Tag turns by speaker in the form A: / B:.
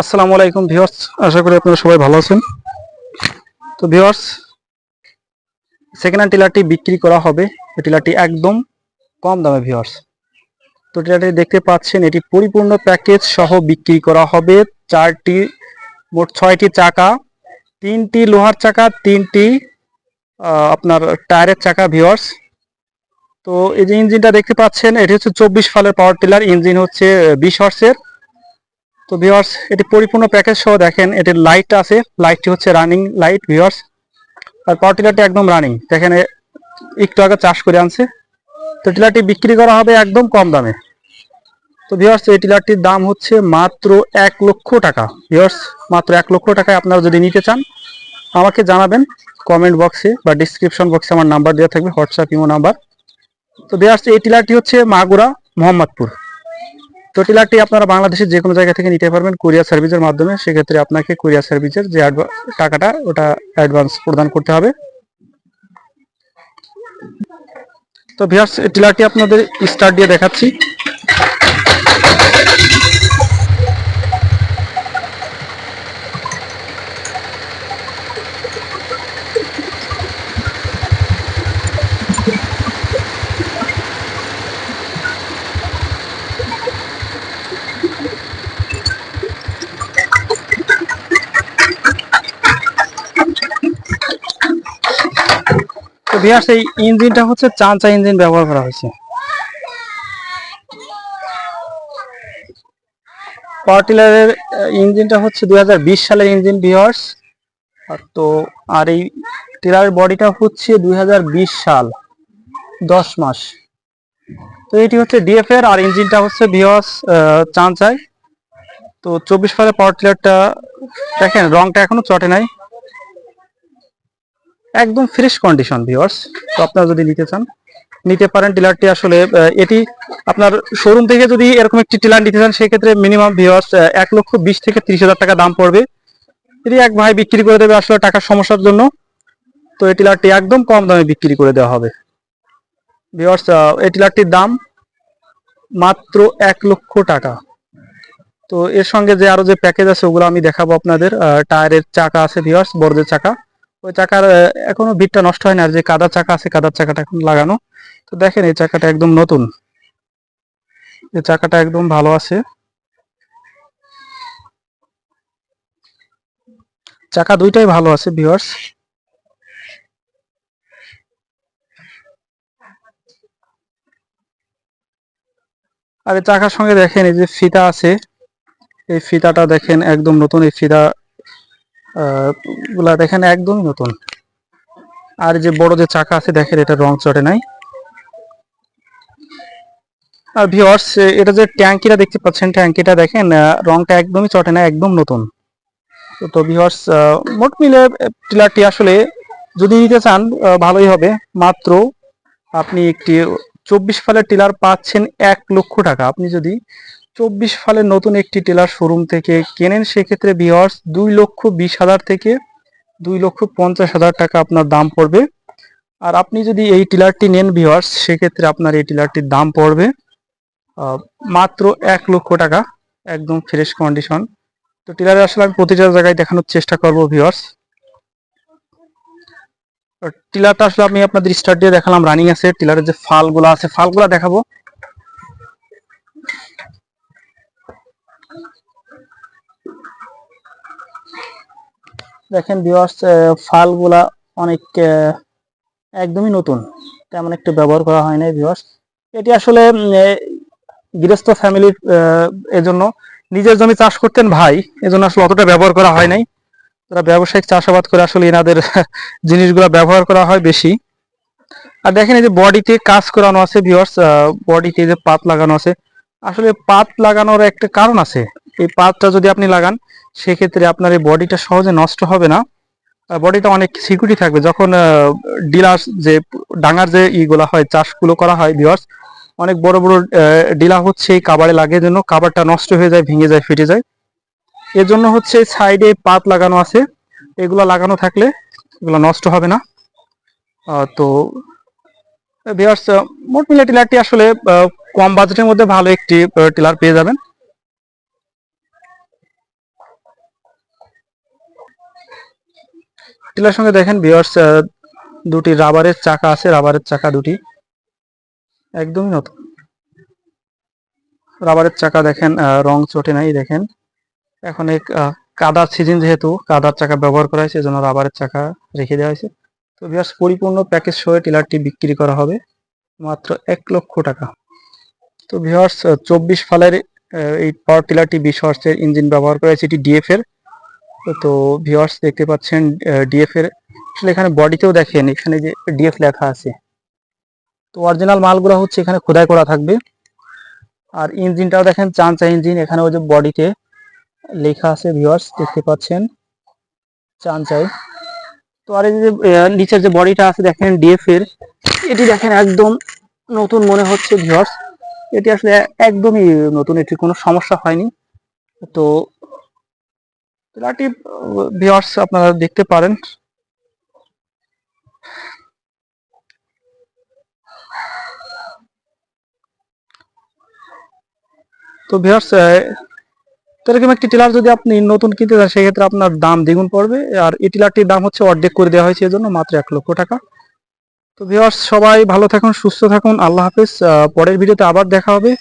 A: আসসালামু আলাইকুম ভিউয়ার্স, আশা করি আপনারা সবাই ভালো আছেন। তো ভিউয়ার্স সেকেন্ড হ্যান্ড টিলারটি বিক্রি করা হবে। এই টিলারটি একদম কম দামে ভিউয়ার্স। তো টিলারটি দেখতে পাচ্ছেন, এটি পরিপূর্ণ প্যাকেজ সহ বিক্রি করা হবে। চারটি, মোট ছয়টি চাকা, তিনটি লোহার চাকা, তিনটি আপনার টায়ারের চাকা ভিউয়ার্স। তো এই যে ইঞ্জিনটা দেখতে পাচ্ছেন, এটি হচ্ছে চব্বিশ ফালের পাওয়ার টিলার, ইঞ্জিন হচ্ছে বিশ হর্সের। তো ভিউয়ার্স এটি পরিপূর্ণ প্যাকেজ সহ দেখেন এটির লাইট আছে লাইটটি হচ্ছে রানিং লাইট ভিউয়ার্স আর পাওয়ার টিলারটি একদম রানিং দেখেন একটু আগে চাষ করে আনছে। তো টিলারটি বিক্রি করা হবে একদম কম দামে। তো ভিউয়ার্স এই টিলারটির দাম হচ্ছে মাত্র এক লক্ষ টাকা। ভিউয়ার্স মাত্র এক লক্ষ টাকায় আপনারা যদি নিতে চান, আমাকে জানাবেন কমেন্ট বক্সে বা ডিসক্রিপশন বক্সে আমার নাম্বার দেওয়া থাকবে হোয়াটসঅ্যাপ ইমো নাম্বার তো ভিউয়ার্স এই টিলারটি হচ্ছে মাগুরা, মোহাম্মদপুর। তো টিলারটি আপনারা বাংলাদেশের যে কোনো জায়গা থেকে নিতে পারবেন কুরিয়ার সার্ভিসের মাধ্যমে, সেক্ষেত্রে আপনাকে কুরিয়ার সার্ভিসের যে টাকাটা ওটা অ্যাডভান্স প্রদান করতে হবে। তো ভিয়ার্স টিলারটি আপনাদের স্টার্ট দিয়ে দেখাচ্ছি। তো ভিউয়ার্স, এই ইঞ্জিনটা হচ্ছে চাঁচা ইঞ্জিন ব্যবহার করা হয়েছে। পাওয়ার টিলারের ইঞ্জিনটা হচ্ছে দু হাজার বিশ সালের ইঞ্জিন আর তো, আর এই টিলারের বডিটা হচ্ছে দুই হাজার বিশ সাল, দশ মাস। তো এটি হচ্ছে ডিএফ এর আর ইঞ্জিনটা হচ্ছে ভিওয়াস চাঁচাই তো চব্বিশ ফালের পাওয়ার টিলারটা দেখেন রংটা এখনও চটে নাই। একদম ফ্রেশ কন্ডিশন ভিউয়ার্স তো আপনারা যদি নিতে চান, নিতে পারেন টিলারটি আসলে এটি আপনার শোরুম থেকে যদি এরকম একটি টিলার নিতে চান, সেক্ষেত্রে মিনিমাম ভিউয়ার্স এক লক্ষ বিশ থেকে ত্রিশ হাজার টাকা দাম পড়বে। এটি এক ভাই বিক্রি করে দেবে আসলে টাকার সমস্যার জন্য। তো এই টিলারটি একদম কম দামে বিক্রি করে দেওয়া হবে। ভিউয়ার্স এই টিলারটির দাম মাত্র এক লক্ষ টাকা। তো এর সঙ্গে যে আরও যে প্যাকেজ আছে, ওগুলো আমি দেখাবো আপনাদের। টায়ারের চাকা আছে ভিউয়ার্স বড়দের চাকা। ওই চাকার এখনও বিটটা নষ্ট হয় না, আর যে কাদার চাকা আছে, কাদার চাকাটা এখন লাগানো। তো দেখেন এই চাকাটা একদম নতুন। এই চাকাটা একদম ভালো আছে। চাকা দুইটাই ভালো আছে ভিউয়ার্স আর চাকার সঙ্গে দেখেন এই যে ফিতা আছে, এই ফিতাটা দেখেন একদম নতুন, এই ফিতা গুলা দেখেন একদমই নতুন। আর যে বড় যে চাকা আছে, দেখেন, এটা রং চটে নাই। আর ভিউয়ার্স এটা যে ট্যাঙ্কিটা দেখতে পাচ্ছেন, ট্যাঙ্কিটা দেখেন রংটা একদমই চটে না একদম নতুন। তো ভিউয়ার্স মোট মিলে টিলারটি আসলে যদি নিতে চান ভালোই হবে। মাত্র আপনি একটি চব্বিশ ফালের টিলার পাচ্ছেন এক লক্ষ টাকা। আপনি যদি চব্বিশ ফালের নতুন একটি টেলার শোরুম থেকে কেনেন, সেক্ষেত্রে ভিওয়ার্স দুই লক্ষ বিশ হাজার থেকে দুই লক্ষ পঞ্চাশ হাজার টাকা আপনার দাম পড়বে। আর আপনি যদি এই টিলারটি নেন ভিওয়ার্স সেক্ষেত্রে আপনার এই টিলারটির দাম পড়বে মাত্র এক লক্ষ টাকা, একদম ফ্রেশ কন্ডিশন তো টিলারে আসলে আমি প্রতিটা জায়গায় দেখানোর চেষ্টা করব ভিওয়ার্স টিলারটা আসলে আমি আপনাদের স্টার্ট দিয়ে দেখালাম। রানিং আছে, টিলারের যে ফালগুলো আছে, ফালগুলো দেখাবো। দেখেন ভিউয়ার্স ফালগুলা অনেক একদমই নতুন। তেমন একটু ব্যবহার করা হয় নাই ভিউয়ার্স এটি আসলে গৃহস্থ ফ্যামিলির এজন্য নিজের জমি চাষ করতেন ভাই, এজন্য আসলে অতটা ব্যবহার করা হয় নাই। তারা ব্যবসায়িক চাষাবাদ করে আসলে এনাদের জিনিসগুলো ব্যবহার করা হয় বেশি। আর দেখেন এই যে বডিতে কাজ করানো আছে ভিউয়ার্স বডিতে যে পাত লাগানো আছে। আসলে পাত লাগানোর একটা কারণ আছে। এই পাতটা যদি আপনি লাগান, সেক্ষেত্রে আপনার এই বডিটা সহজে নষ্ট হবে না। বডিটা অনেক সিকিউরিটি থাকবে। যখন ডিলার যে ডাঙার যে ইগুলা হয়, চাষগুলো করা হয় ভিউয়ার্স অনেক বড় বড় ডিলা হচ্ছে এই কাবারে লাগে জন্য কাবারটা নষ্ট হয়ে যায়, ভেঙে যায়, ফেটে যায়। এর জন্য হচ্ছে সাইডে পাত লাগানো আছে। এগুলো লাগানো থাকলে এগুলো নষ্ট হবে না। তো ভিউয়ার্স মোট মিলে টিলারটি আসলে কম বাজেটের মধ্যে ভালো একটি টিলার পেয়ে যাবেন। টিলার সঙ্গে দেখেন ভিওয়ার্স দুটি রাবারের চাকা আছে, রাবারের চাকা দুটি। একদমই নতুন। রাবারের চাকা দেখেন রং চটে নাই, দেখেন। এখন এক কাদার সিজন যেহেতু, কাদার চাকা ব্যবহার করা হয়েছে, এজন্য রাবারের চাকা রেখে দেওয়া হয়েছে। তো ভিওয়ার্স পরিপূর্ণ প্যাকেজ সহ টিলারটি বিক্রি করা হবে মাত্র এক লক্ষ টাকা। তো ভিওয়ার্স চব্বিশ ফালের এই পাওয়ার টিলারটি বিশ হর্সের ইঞ্জিন ব্যবহার করা হয়েছে, এটি ডিএফ এর। তো ভিওয়ার্স দেখতে পাচ্ছেন ডিএফ এর, আসলে এখানে বডিতেও দেখেন, এখানে যে ডিএফ লেখা আছে। তো অরিজিনাল মালগুলো হচ্ছে এখানে খোদাই করা থাকবে। আর ইঞ্জিনটাও দেখেন চাঞ্চা ইঞ্জিন এখানে ওই যে বডিতে লেখা আছে ভিউয়ার্স দেখতে পাচ্ছেন চাঞ্চাই তো আর এই যে নিচের যে বডিটা আছে, দেখেন ডিএফ এর, এটি দেখেন একদম নতুন মনে হচ্ছে ভিউয়ার্স এটি আসলে একদমই নতুন এটির কোনো সমস্যা হয়নি। তো রিলেটিভ ভিউয়ার্স আপনারা দেখতে পারেন। তো ভিউয়ার্স এরকম একটি টিলার যদি আপনি নতুন কিনতে চান, সেক্ষেত্রে আপনার দাম দ্বিগুণ পড়বে। আর এই টিলারটির দাম হচ্ছে অর্ধেক করে দেওয়া হয়েছে, এজন্য মাত্র এক লক্ষ টাকা। তো ভিউয়ার্স সবাই ভালো থাকুন, সুস্থ থাকুন, আল্লাহ হাফেজ। পরের ভিডিওতে আবার দেখা হবে।